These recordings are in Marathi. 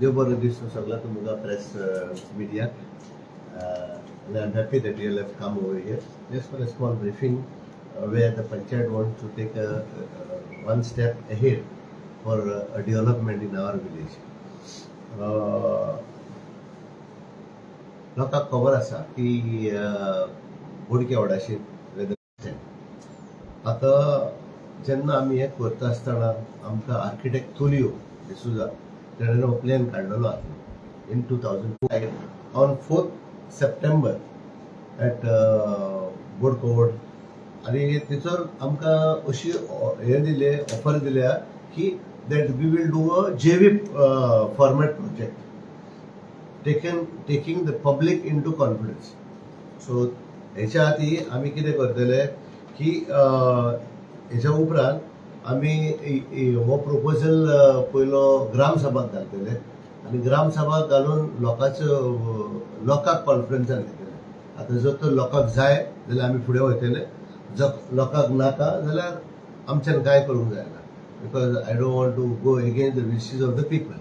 देव बरं दिसतो सगळं तुम्हाला प्रेस मीडियात happy that real life come over here that's for a small briefing way the panchayat want to take a one step ahead for a development in our village लोकांक खबर आसा की बोडके वडाशी आता जेन्ना आम्ही हे करता आसताना आमकां आर्किटेक्ट तोलियो डिसुजा हो प्लॅन काढलेलो आसलो in two thousand on fourth September at Bodkod आनी तेचोर आमकां अशी हें दिले ऑफर दिल्या की that we will do a J V format project taken taking the public into confidence so हेच्या आधी आमी कितें करतले की uh, हेच्या उपरांत आमी हो प्रपोजल पयलो ग्रामसभाक घालतले. आनी ग्रामसभाक घालून लोकांचो लोकांक कॉन्फरन्सान घेतले आतां जर तर लोकांक जाय जाल्यार आमी फुडें वयतले. जर लोकांक नाका जाल्यार आमच्यान कांय करूंक जायना. Because I don't want to go against the wishes of the people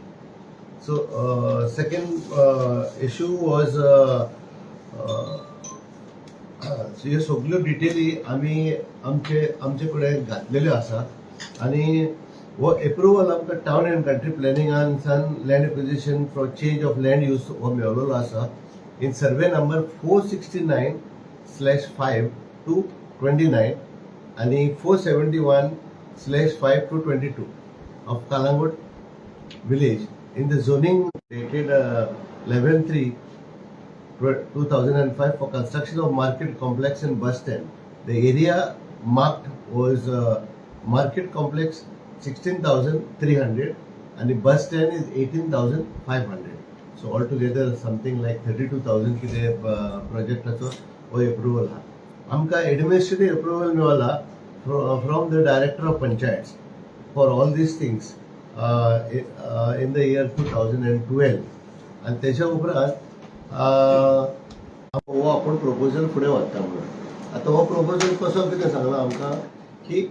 so second issue was ह्यो सगल्यो डिटेली आमी आमचे आमचे कडेन घातलेल्यो आसात. आनी हो एप्रुवल आमकां टावन एंड कंट्री प्लॅनिंगान San land acquisition for change of land use हो मेळलेलो आसा in survey number four sixty nine slash five two twenty nine आनी four seventy one slash five two twenty two of Calangute village in the zoning dated uh, 11 2005 for construction of market complex and bus stand. The area marked was uh, market complex sixteen thousand three hundred आणि bus stand is eighteen thousand five hundred. So all together something like thirty two thousand किती प्रोजेक्टचं हो एप्रुवल हा. आमकां administrative approval मेळला from the director of panchayat for all these things in the year two thousand and twelve आणि त्याच्या उपरांत हो आपण प्रोपोजल फुडें व्हरता म्हणून. आतां हो प्रोपोजल कसो कितें सांगला आमकां की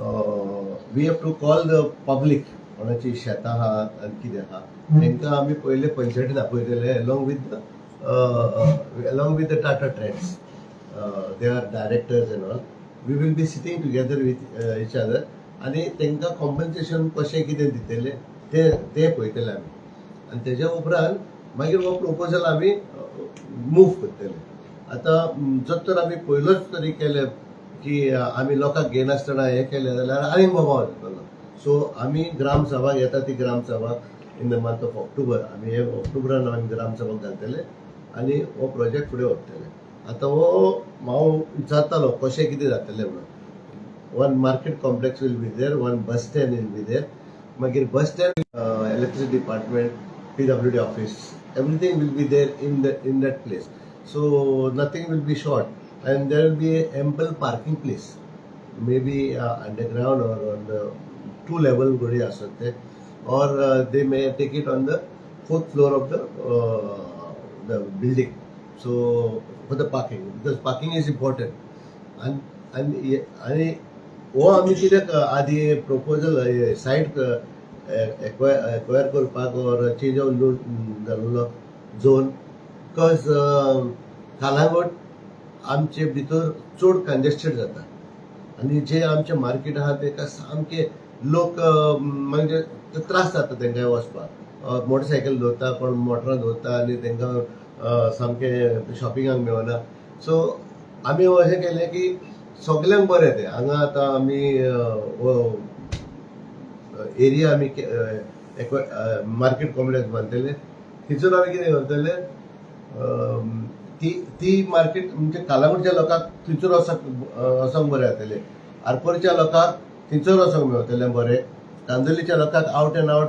we have to call the public कोणाची शेतां आहा आनी कितें आहा तांकां आमी पयले पंचायतीन आपयलेले along with along with the Tata trades they are directors and all we will be sitting together with each other आनी तांकां कॉम्पन्सेशन कशें कितें दितले ते ते पळयतले आमी आनी तेज्या उपरांत मागीर हो प्रपोजल आमी मूव करतले आतां जर तर आमी पयलोच तरी केले की आमी लोकांक घेनासतना हें केलें जाल्यार आनीक बोबाव येतलो सो आमी ग्राम येता ती gram sabha in the month of October. आमी हे ऑक्टोबरान आमी ग्राम सभाक घालतले आनी हो प्रोजेक्ट फुडें व्हरतले. आतां हो हांव विचारतालो कशें कितें जातलें म्हणून. One market complex will be there one bus stand will be there मागीर bus stand electricity department P W D office everything will be there in the in that place so nothing will be short and there will be ample parking place may be underground or on the two level गडी आसत ते or uh, they may take it on the fourth floor of the uh, the building. So for the parking because parking is important and and ye- आणि हो आमी कित्याक आदी प्रपोजल सायट एक्वायर करपाक ऑर चेंज ऑफ लोन जाल्लो झोन बिकॉज कालांगूट आमचे भितर चड कंजेस्टेड जाता आनी जे आमचे मार्केट आहा तेका सामके लोक म्हणजे त्रास जाता तांकां वचपाक मोटरसायकल दवरता कोण मोटरां दवरता आनी तांकां सामकें शॉपिंगाक मेळना सो आमी अशें केलें की सगल्यांक बरें तें हांगा आतां आमी एरिया आमी मार्केट कॉम्प्लेक्स बांदतले तितून आमी कितें करतले ती ती मार्केट म्हणजे कालांगूटच्या लोकांक थंयसर वचक वचोंक बरें जातलें आरपोरच्या लोकांक थंयसर वचोंक मेळटलें बरें. कांदोलीच्या लोकांक आवट एंड आवट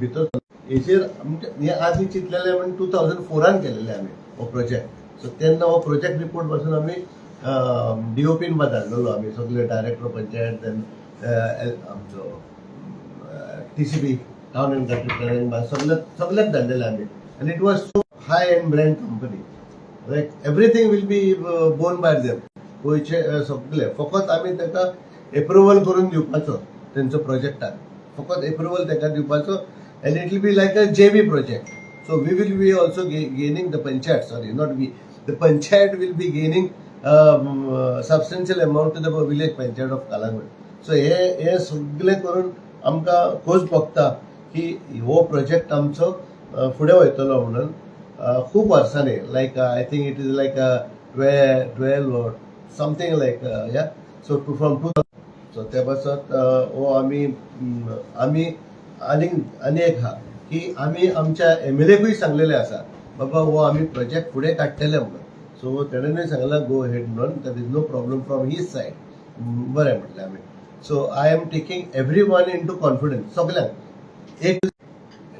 भितर. हेचेर म्हणजे हे आदी चिंतलेले म्हणजे टू थावजंड फोरान केलेले आमी हो प्रोजेक्ट सो तेन्ना हो प्रोजेक्ट रिपोर्टपासून आमी डीओपीन बा धाडलेलो आमी सगळे डायरेक्टर पंचायत देन आमचो T C B town and country planning सगळे धाडलेले आमी आनी it was so high and brand company right everything will be borne by them गोयचे सगळे फकत आम्ही त्यांना एप्रुव्हल करून दिवपाचो त्यांचं प्रोजेक्टात फकत एप्रुव्हल त्यांना दिवपाचो and it will be like a J B project so we will be also gaining the panchayat sorry not be the panchayat will be gaining substantial amount to the village panchayat of Calangute so हे हे सगळे करून आमकां खोस भोगता की हो प्रोजेक्ट आमचो फुडें वयतलो म्हणून Uh, खूप खूब वर्सांनी like I think it is like twelve something like yeah so to from to so त्या पासत हो uh, आमी mm, आमी आनीक आनी एक हा की आमी आमच्या एम एल एकूय सांगलेले आसा बाबा हो आमी प्रोजेक्ट फुडें काडटले म्हणून. सो तेणेनूय सांगला गो हेड म्हणून that is no problem from his side बरें म्हटलें आमी so I am taking every one into confidence सगळ्यांक एक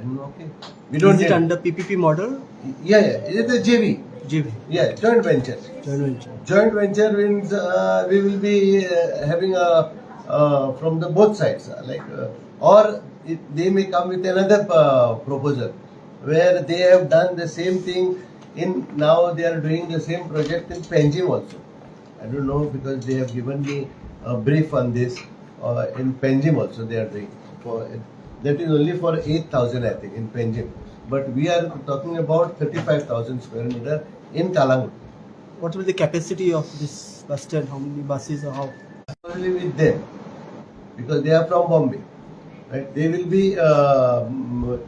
Okay. We don't is it under PPP model? Yeah, yeah. It is a JV. JV. Yeah, joint venture. Joint venture. Joint venture means uh, we will be uh, having a uh, from the both sides, uh, like uh, or it, they may come with another uh, proposal where they have done the same thing in now they are doing the same project in Panjim also. I don't know because they have given me a brief on this in Panjim also they are doing for that is only for 8000 I think in Penjim but we are talking about 35000 square meter in Kalangut What will the capacity of this bus stand? How many buses or how? only with them because they are from Bombay. Right? They will be uh,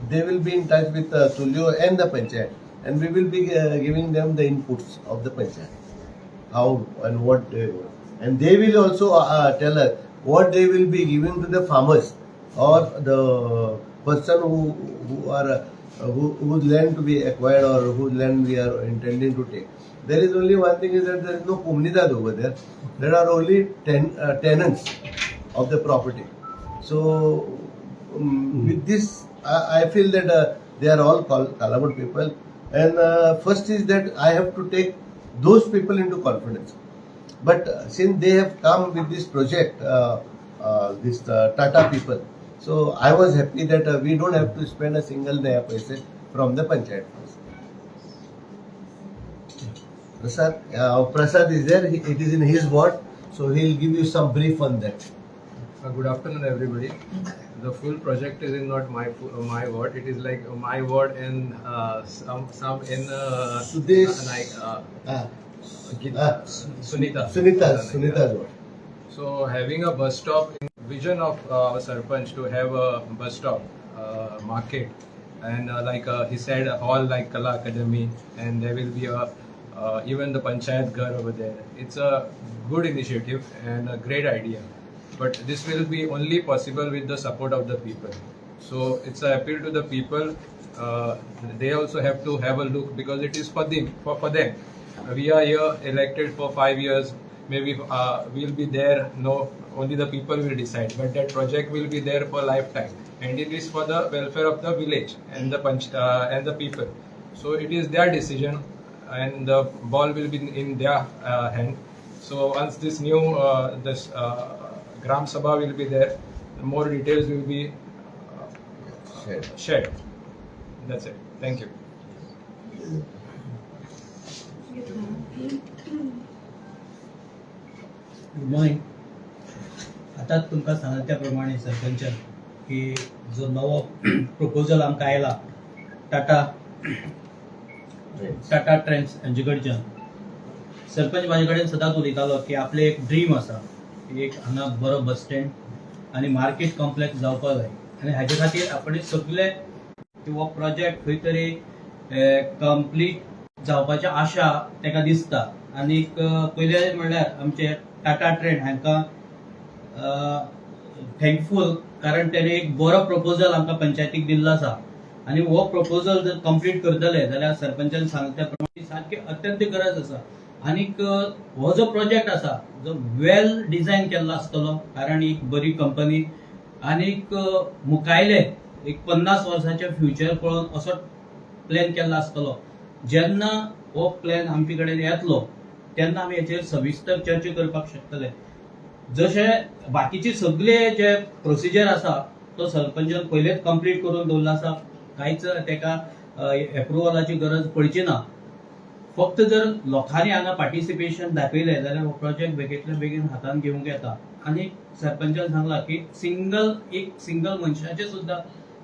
they will be in touch with uh, Tulio and the panchayat, and we will be uh, giving them the inputs of the panchayat, how and what they want. and they will also uh, uh, tell us what they will be giving to the farmers or the person who who are who, whose land to be acquired or whose land we are intending to take. There is only one thing is that there is no comunidad over there. There are only ten, uh, tenants of the property. So um, with this, I, I feel that uh, they are all Kal- Kalamud people. And uh, first is that I have to take those people into confidence. But since they have come with this project, uh, uh, this uh, Tata people, so I was happy that uh, we don't have to spend a single naya paise from the panchayat. Prasad, uh, Prasad is there. He, it is in his ward, so he'll give you some brief on that. Uh, Good afternoon, everybody. The full project is in not my uh, my ward. It is like uh, my ward and uh, some some in uh, Sudesh. like uh, Ah, ah, Sunita. Sunita, Sunita's ward. So having a bus stop, in vision of uh, our sarpanch to have a bus stop uh, market, and uh, like uh, he said, a hall like Kala Academy, and there will be a uh, even the panchayat ghar over there. It's a good initiative and a great idea, but this will be only possible with the support of the people. So it's an appeal to the people. Uh, they also have to have a look because it is for them. For, for them, we are here elected for five years maybe uh, we'll be there no only the people will decide but that project will be there for lifetime. And it is for the welfare of the village and the punch uh, and the people. So it is their decision and the ball will be in their uh, hand. So once this new uh, this uh, gram sabha will be there more details will be uh, Shared. shared. That's it. Thank you good morning आतां तुमकां सांगला त्या प्रमाणे सरपंच की जो नवो प्रपोजल आमकां आयला टाटा टाटा ट्रेन्स हांचे कडच्यान. सरपंच म्हाजे कडेन सदांच उलयतालो की आपले एक ड्रीम आसा. एक हांगा बरो बस स्टँड आनी मार्केट कॉम्प्लेक्स जावपा जाय. आनी हाजे खातीर आपण सगळे हो प्रोजेक्ट खंय तरी कंप्लीट जावपाची आशा ताका दिसता. आनीक अ, पयले म्हणल्यार आमचे टाटा ट्रेन हांकां थँकफूल कारण तेणे एक बरो प्रपोजल आमकां पंचायतीक दिल्लो आसा. आनी हो प्रपोजल जर कंप्लीट करतले जाल्यार सरपंचान सांगले त्या प्रमाणे सारकी अत्यंत गरज आसा. आनीक हो जो प्रोजेक्ट आसा जो वेल डिझायन केल्लो आसतलो कारण एक बरी कंपनी आनीक मुखायले एक पन्नास वर्साचे फ्युचर पळोवन असो प्लॅन केल्लो आसतलो. जेन्ना हो प्लॅन आमचे कडेन येतलो तेन्ना आमी हेचेर सविस्तर चर्चा करपाक शकतले. जशे बाकीचे सगळे जे प्रोसिजर आसा तो सरपंचान पयलेच कंप्लीट करून दवरलो आसा कांयच तेका एप्रुवलाची गरज पडची ना. फक्त जर लोकांनी हांगा पार्टिसिपेशन दाखयलें जाल्यार हो प्रोजेक्ट बेगीतल्या बेगीन हातान घेवंक येता आनी सरपंचान सांगला की सिंगल एक सिंगल मनशाचे सुद्दां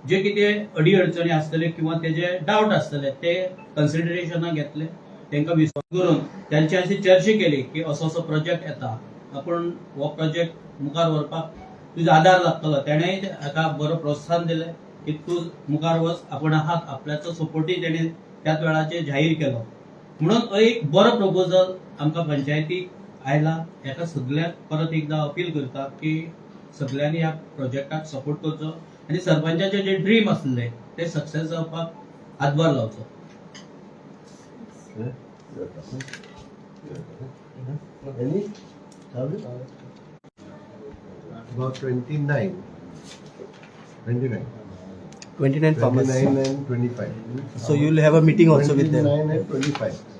जे कितें अडी अडचणी आसतले किंवा तेजे डावट आसतले ते कन्सिडरेशनाक घेतले. तांकां विश्वास करून त्यांची अशी चर्चा केली की असो असो प्रोजेक्ट येता. आपण हो प्रोजेक्ट मुखार व्हरपाक तुजो आदार लागतलो. तेणेय हाका बरो प्रोत्साहन दिलें की तूं मुखार वच आपण आहात. आपल्याचो सपोर्टूय तेणे त्याच वेळाचेर जाहीर केलो. म्हणून हो एक बरो प्रपोजल आमकां पंचायतीक आयला. हेका सगळ्यांक परत एकदां अपील करता की सगळ्यांनी ह्या प्रोजेक्टाक सपोर्ट करचो. आनी सरपंचाचे जे ड्रीम आसले ते सक्सेस जावपाक हातभार लावचो. Any? About 29. 29. 29 farmers. 29 and 25. So you'll have a meeting also with them. 29 and 25.